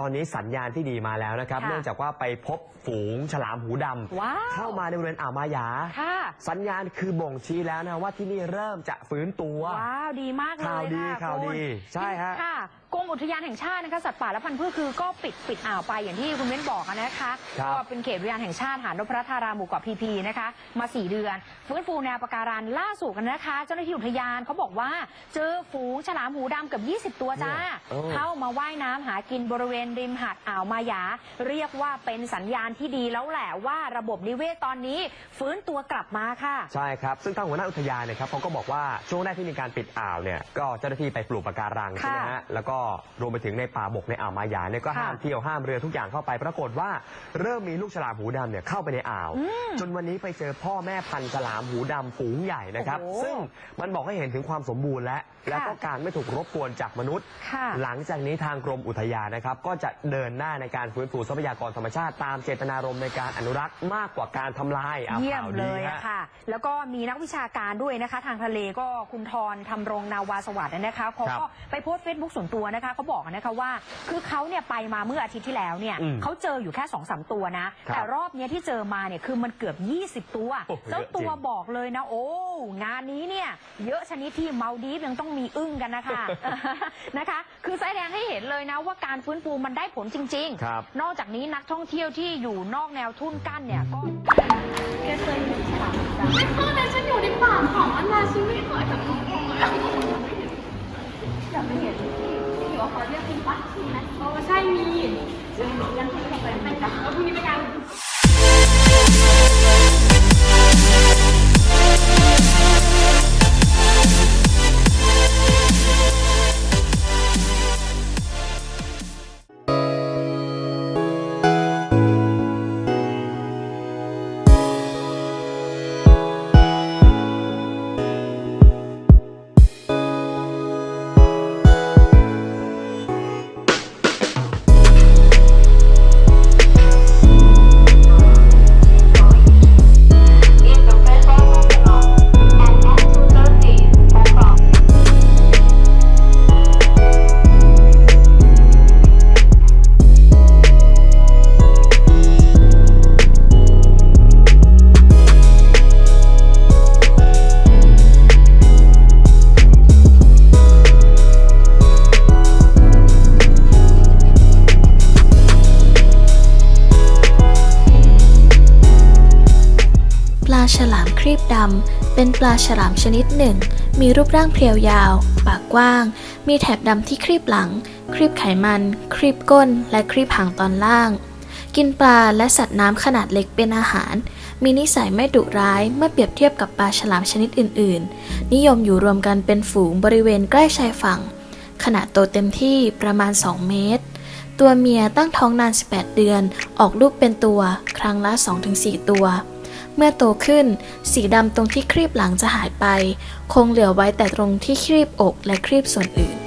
ตอนนี้สัญญาณที่ดีมาแล้วนะครับ ค่ะเนื่องจากว่าไปพบฝูงฉลามหูดำว้าวเข้ามาในบริเวณอ่าวมายา ค่ะ สัญญาณคือบ่งชี้แล้วนะว่าที่นี่เริ่มจะฟื้นตัว ว้าว ดีมากเลยข่าวดีค่ะข่าวคุณดีใช่ฮะค่ะกรมอุทยานแห่งชาตินะคะสัตว์ป่าและพันธุ์พืชคือก็ปิดปิดอ่าวไปอย่างที่คุณเว้นบอกอะนะคะครับ ก็เป็นเขตอุทยานแห่งชาติหาดนพรัตนาราหมู่เกาะพีพีนะคะ มา4เดือนฟื้นฟูแนวปะการังล่าสุดกันนะคะ เจ้าหน้าที่อุทยานเขาบอกว่า เจอฝูงฉลามหูดำเกือบ 20 ตัวจ้าเออ เข้ามาว่ายน้ำหากินบริเวณริมหาดอ่าวมายา เรียกว่าเป็นสัญญาณที่ดีแล้วแหละว่าระบบนิเวศตอนนี้ ฟื้นตัวกลับมาค่ะ ใช่ครับ ซึ่งทางหัวหน้าอุทยานเนี่ยครับเขาก็บอกว่าช่วงแรกที่มีการปิดอ่าวเนี่ยก็เจ้าหน้าที่ไปปลูกปะการังค่ะใช่ไหมฮะแล้วก็รวมไปถึงในป่าบกในอ่าวมายาเนี่ยก็ค่ะห้ามเที่ยวห้ามเรือทุกอย่างเข้าไป ปรากฏว่าเริ่มมีลูกฉลามหูดำเนี่ยเข้าไปในอ่าวอืมจนวันนี้ไปเจอพ่อแม่พันธุ์ฉลามหูดำฝูงใหญ่นะครับ โอ้โหซึ่งมันบอกให้เห็นถึงความสมบูรณ์และ และก็การไม่ถูกรบกวนจากมนุษย์ค่ะหลังจากนี้ทางกรมอุทยานนะครับก็จะเดินหน้าในการฟื้นฟูทรัพยากรธรรมชาติ ตามเจตนารมณ์ในการอนุรักษ์มากกว่าการทำลายอะเยี่ยมข่าวเลดียฮะอะค่ะ แล้วก็มีนักวิชาการด้วยนะคะ ทางทะเลก็คุณทรทำรงนาวาสวัสดิ์นะคะเขาครับก็ไปโพสต์เฟซบุ๊กส่วนตัวนะคะเขาบอกนะคะว่า คือเขาเนี่ยไปมาเมื่ออาทิตย์ที่แล้วเนี่ยอืมเขาเจออยู่แค่2อสตัวนะ ครับแต่รอบเนี้ยที่เจอมาเนี่ยคือมันเกือบ 20 ตัวโอ้โหเจ้าเยอะจริงตัวบอกเลยนะ โอ้งานนี้เนี่ยเยอะชนิดที่เมาดีฟยังต้องมีอึ้งกันนะคะ นะคะ คือแสดงให้เห็นเลยนะว่าการฟื้นฟูมันได้ผลจริงๆครับนอกจากนี้นักท่องเที่ยวที่อยู่นอกแนวทุ่นกั้นเนี่ยก็ไม่เคยเลยฉันอยู่ในป่าของอันนาฉันไม่เคยแบบอยากไปเห็นที่ที่อยู่เขาเรียกคุณปักใช่ไหมโอ้ใช่มีาฉลามครีบดำ เป็นปลาฉลามชนิดหนึ่ง มีรูปร่างเพรียวยาว ปากกว้าง มีแถบดำที่ครีบหลัง ครีบไขมัน ครีบก้น และครีบหางตอนล่าง กินปลาและสัตว์น้ำขนาดเล็กเป็นอาหาร มีนิสัยไม่ดุร้ายเมื่อเปรียบเทียบกับปลาฉลามชนิดอื่น ๆ นิยมอยู่รวมกันเป็นฝูงบริเวณใกล้ชายฝั่ง ขนาดโตเต็มที่ประมาณ 2 เมตร ตัวเมียตั้งท้องนาน 18 เดือน ออกลูกเป็นตัว ครั้งละ 2-4 ตัว เมื่อโตขึ้น สีดำตรงที่ครีบหลังจะหายไป คงเหลือไว้แต่ตรงที่ครีบอกและครีบส่วนอื่น